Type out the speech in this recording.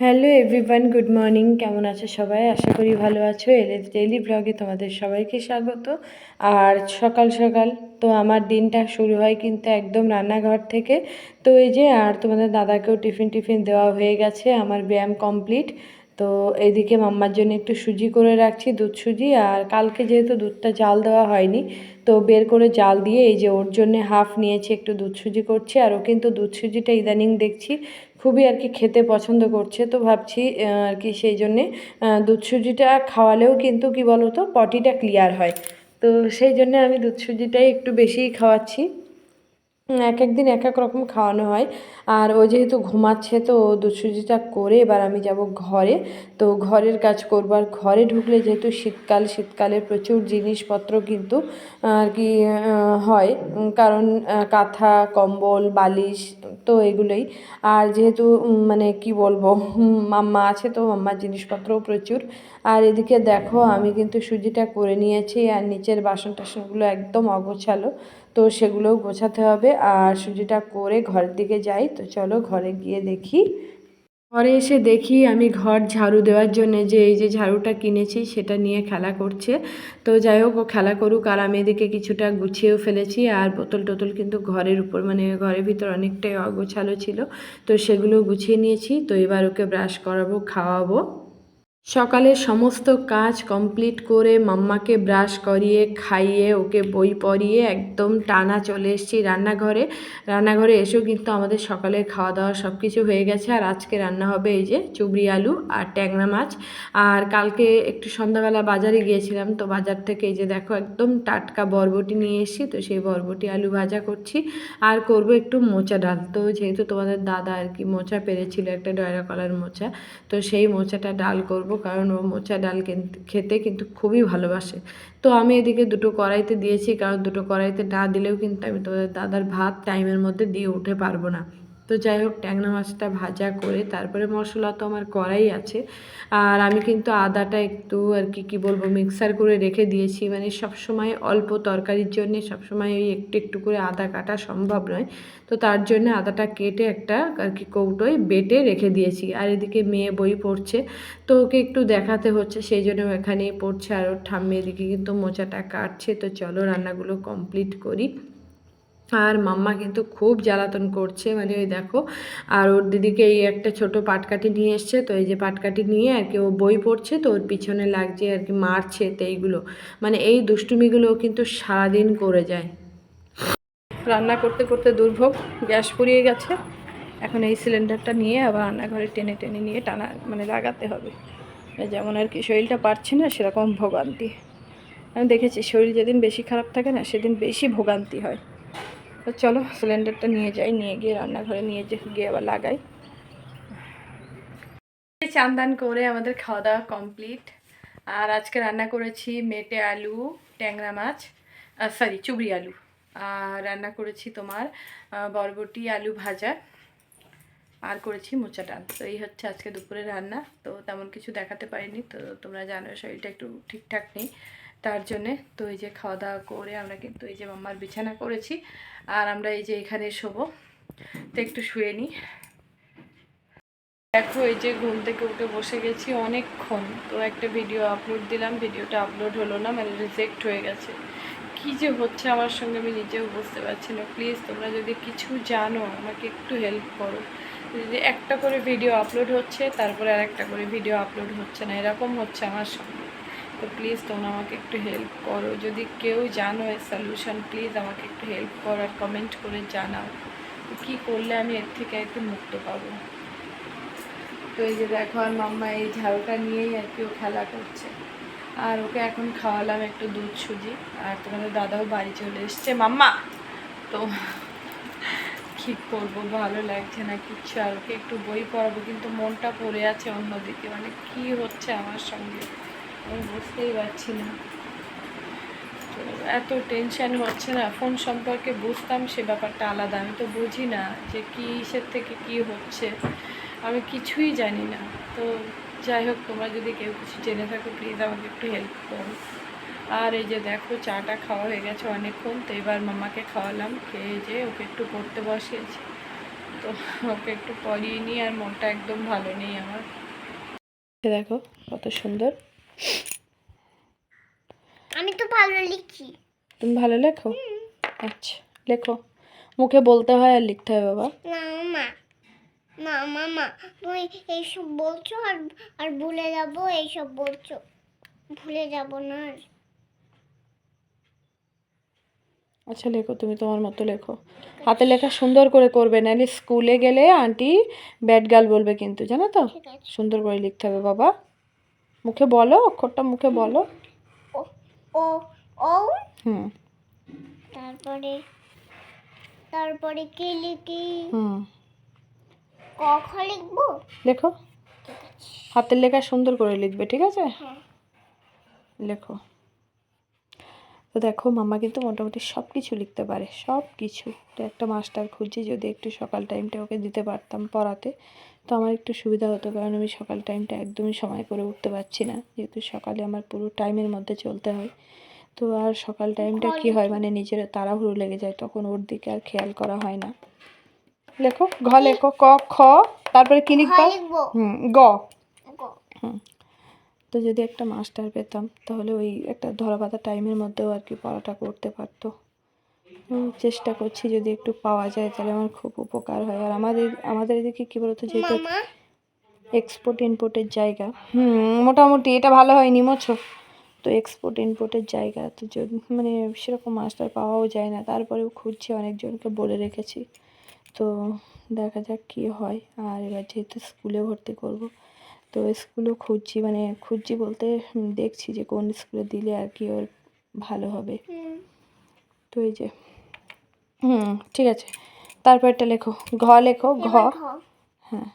Hello everyone good morning কেমন আছো সবাই? আশা করি ভালো আছো। এলএস ডেইলি ব্লগে তোমাদের সবাইকে স্বাগত। আর সকাল সকাল তো আমার দিনটা শুরু হয় কিন্তু একদম রান্নাঘর থেকে। তো এই যে, আর তোমাদের দাদাকেও টিফিন টিফিন দেওয়া হয়ে গেছে, আমার ব্যায়াম কমপ্লিট। তো এদিকে মাম্মার জন্য একটু সুজি করে রাখছি, দুধ সুজি। আর কালকে যেহেতু দুধটা জাল দেওয়া হয়নি, তো বের করে জাল দিয়ে এই যে ওর জন্য হাফ নিয়েছি, একটু দুধ সুজি করছি। আর ও কিন্তু দুধ সুজিটা ইদানিং দেখছি খুবই আর কি খেতে পছন্দ করছে, তো ভাবছি আর কি সেই জন্যে দুধ সুজিটা খাওয়ালেও কিন্তু কি বলো তো পটিটা ক্লিয়ার হয়। তো সেই জন্যে আমি দুধ সুজিটাই একটু বেশিই খাওয়াচ্ছি। এক এক দিন এক এক রকম খাওয়ানো হয়। আর ও যেহেতু ঘুমাচ্ছে, তো দুধ সুজিটা করে এবার আমি যাব ঘরে। তো ঘরের কাজ করব। আর ঘরে ঢুকলে যেহেতু শীতকাল, শীতকালে প্রচুর জিনিসপত্র কিন্তু, আর কি হয়। কারণ কাঁথা, কম্বল, বালিশ, তো এগুলোই। আর যেহেতু মানে কি বলব মাম্মা আছে, তো মাম্মার জিনিসপত্রও প্রচুর। আর এদিকে দেখো, আমি কিন্তু সুজিটা করে নিয়েছি আর নিচের বাসন টাসনগুলো একদম অগোছালো। তো সেগুলোও গোছাতে হবে আর সুজিটা করে ঘরের দিকে যাই। তো চলো ঘরে গিয়ে দেখি। ঘরে এসে দেখি আমি ঘর ঝাড়ু দেওয়ার জন্য যে এই যে ঝাড়ুটা কিনেছি সেটা নিয়ে খেলা করছে। তো যাই হোক, ও খেলা করুক আর আমি এদিকে কিছুটা গুছিয়েও ফেলেছি আর বোতল টোতল কিন্তু ঘরের উপর মানে ঘরের ভিতর অনেকটাই অগোছালো ছিল। তো সেগুলো গুছিয়ে নিয়েছি। তো এবার ওকে ব্রাশ করাবো, খাওয়াবো। সকালে সমস্ত কাজ কমপ্লিট করে মাম্মাকে ব্রাশ করিয়ে, খাইয়ে, ওকে বই পড়িয়ে একদম টানা চলে এসেছি রান্নাঘরে। রান্নাঘরে এসেও কিন্তু আমাদের সকালের খাওয়া দাওয়া সব কিছু হয়ে গেছে। আর আজকে রান্না হবে এই যে চুবড়ি আলু আর ট্যাংরা মাছ। আর কালকে একটু সন্ধ্যাবেলা বাজারে গিয়েছিলাম, তো বাজার থেকে এই যে দেখো একদম টাটকা বরবটি নিয়ে এসেছি, তো সেই বরবটি আলু ভাজা করছি। আর করব একটু মোচা ডাল। তো যেহেতু তোমাদের দাদা আর কি মোচা পেরেছিল, একটা ডয়রা কলার মোচা, তো সেই মোচাটা ডাল করব। কারণ ও মোচা ডাল খেতে কিন্তু খুবই ভালোবাসে। তো আমি এদিকে দুটো কড়াইতে দিয়েছি, কারণ দুটো কড়াইতে না দিলেও কিন্তু আমি তোমাদের দাদার ভাত টাইমের মধ্যে দিয়ে উঠে পারব না। তো যাই হোক, ট্যাংরা মাছটা ভাজা করে তারপরে মশলা তো আমার করাই আছে। আর আমি কিন্তু আদাটা একটু আর কি, কী বলব মিক্সার করে রেখে দিয়েছি। মানে সব সময় অল্প তরকারির জন্য সবসময় ওই একটু একটু করে আদা কাটা সম্ভব নয়। তো তার জন্য আদাটা কেটে একটা আর কি কৌটোয় বেটে রেখে দিয়েছি। আর এদিকে মেয়ে বই পড়ছে, তো ওকে একটু দেখাতে হচ্ছে, সেই জন্য এখানেই পড়ছে। আর ওর ঠাম্মি এদিকে কিন্তু মোচাটা কাটছে। তো চলো রান্নাগুলো কমপ্লিট করি। আর মাম্মা কিন্তু খুব জ্বালাতন করছে মানে ওই দেখো। আর ওর দিদিকে এই একটা ছোট পাটকাঠি নিয়ে এসছে, তো এই যে পাটকাঠি নিয়ে আর কি ও বই পড়ছে, তো ওর পিছনে লাগছে আর কি মারছে তো এইগুলো। মানে এই দুষ্টুমিগুলো কিন্তু সারাদিন করে যায়। রান্না করতে করতে দুর্ভোগ, গ্যাস পুড়িয়ে গেছে। এখন এই সিলিন্ডারটা নিয়ে আবার রান্নাঘরে টেনে টেনে নিয়ে টানা মানে লাগাতে হবে। যেমন আর কি শরীরটা পারছে না, সেরকম ভোগান্তি। আমি দেখেছি শরীর যেদিন বেশি খারাপ থাকে না, সেদিন বেশি ভোগান্তি হয়। তো চলো সিলিন্ডারটা নিয়ে যাই, নিয়ে গিয়ে রান্নাঘরে নিয়ে গিয়ে আবার লাগাই। চান্দান করে আমাদের খাওয়া দাওয়া কমপ্লিট। আর আজকে রান্না করেছি মেটে আলু, ট্যাংরা মাছ সরি চুবড়ি আলু। আর রান্না করেছি তোমার বরবটি আলু ভাজা। আর করেছি মোচা ডাল। তো এই হচ্ছে আজকে দুপুরে রান্না। তো তেমন কিছু দেখাতে পারিনি। তো তোমরা জানো শরীরটা একটু ঠিকঠাক নেই। তার জন্যে। তো এই যে খাওয়া দাওয়া করে আমরা কিন্তু এই যে মাম্মার বিছানা করেছি। আর আমরা এই যে এখানে শোবো। তো একটু শুয়ে নিই দেখো, এই যে ঘুম থেকে উঠে বসে গেছি অনেকক্ষণ। তো একটা ভিডিও আপলোড দিলাম। ভিডিওটা আপলোড হলো না মানে রিজেক্ট হয়ে গেছে। কি যে হচ্ছে আমার সঙ্গে আমি নিজেও বুঝতে পারছি না। প্লিজ তোমরা যদি কিছু জানো, আমাকে একটু হেল্প করো। যদি একটা করে ভিডিও আপলোড হচ্ছে, তারপরে আর একটা করে ভিডিও আপলোড হচ্ছে না। এরকম হচ্ছে আমার সঙ্গে। তো প্লিজ তোমরা আমাকে একটু হেল্প করো। যদি কেউ জানো এর সলিউশন প্লিজ আমাকে একটু হেল্প করো আর কমেন্ট করে জানাও কি করলে আমি এর থেকে একটু মুক্ত পাবো। তো এই যে দেখো, আর মাম্মা এই ঝাড়ুটা নিয়েই আর কি ও খেলা করছে। আর ওকে এখন খাওয়ালাম একটু দুধ সুজি। আর তোমাদের দাদাও বাড়ি চলে এসছে। মাম্মা, তো কী করব? ভালো লাগছে না কিচ্ছু। আর ওকে একটু বই পড়াবো, কিন্তু মনটা পড়ে আছে অন্যদিকে। মানে কি হচ্ছে আমার সঙ্গে? আমি বুঝতেই পারছি না। এত টেনশান হচ্ছে না। ফোন সম্পর্কে বুঝতাম, সে ব্যাপারটা আলাদা। আমি তো বুঝি না যে কিসের থেকে কি হচ্ছে। আমি কিছুই জানি না। তো যাই হোক, তোমরা যদি কেউ কিছু জেনে থাকো প্লিজ আমাকে একটু হেল্প করো। আর এই যে দেখো, চাটা খাওয়া হয়ে গেছে অনেকক্ষণ। তো এবার মামাকে খাওয়ালাম, খেয়ে যে ওকে একটু পড়তে বসিয়েছি। তো ওকে একটু পরিয়ে নিই, আর মনটা একদম ভালো নেই আমার। দেখো, কত সুন্দর। আমি তো ভালো লিখি। তুমি ভালো লেখো? আচ্ছা লেখো। মুখে বলতে হয় আর লিখতে হয় বাবা। না মা। না মামা তুমি এইসব বলছো আর আর ভুলে যাব এইসব বলছো। ভুলে যাব না আর। আচ্ছা লেখো তুমি তোমার মতো লেখো। হাতে লেখা সুন্দর করে করবে নাহলে স্কুলে গেলে আন্টি ব্যাড গার্ল বলবে কিন্তু জানো তো? সুন্দর করে লিখতে হবে বাবা। মুখে বলো অক্ষরটা মুখে বলো। ও ও ও। হুম। তারপরে তারপরে কি লিখি? হুম। ক খ লিখব? লেখো হাতের লেখা সুন্দর করে লিখবে ঠিক আছে? হ্যাঁ। লেখো। তো দেখো মামা কিন্তু মোটামুটি সব কিছু লিখতে পারে সব কিছু তো একটা মাস্টার খুঁজছি যদি একটু সকাল টাইমটা ওকে দিতে পারতাম পড়াতে তো আমার একটু সুবিধা হতো কারণ আমি সকাল টাইমটা একদমই সময় করে উঠতে পারছি না যেহেতু সকালে আমার পুরো টাইমের মধ্যে চলতে হয়। তো আর সকাল টাইমটা কি হয় মানে নিজের তাড়াহুড়ো লেগে যায় তখন ওর দিকে আর খেয়াল করা হয় না। লেখো ঘ লেখো ক খ তারপরে কি লিখবা? হুম গ। গ। তো যদি একটা মাস্টার পেতাম তাহলে ওই একটা ধরাবাঁধা টাইমের মধ্যেও আর কি পড়াটা করতে পারতো। চেষ্টা করছি যদি একটু পাওয়া যায় তাহলে আমার খুব উপকার হয়। আর আমাদের আমাদের এদিকে কী বলতো যেহেতু এক্সপোর্ট ইম্পোর্টের জায়গা। হুম মোটামুটি এটা ভালো হয়নি মোছো? তো এক্সপোর্ট ইম্পোর্টের জায়গা তো যদি মানে সেরকম মাস্টার পাওয়াও যায় না। তারপরেও খুঁজছি অনেকজনকে বলে রেখেছি। তো দেখা যাক কী হয়। আর এবার যেহেতু স্কুলে ভর্তি করব তো স্কুলও খুঁজছি মানে খুঁজছি বলতে দেখছি যে কোন স্কুলে দিলে আর কি ওর ভালো হবে। তো এই যে হুম ঠিক আছে। তারপরটা লেখো ঘ লেখো ঘ। হ্যাঁ।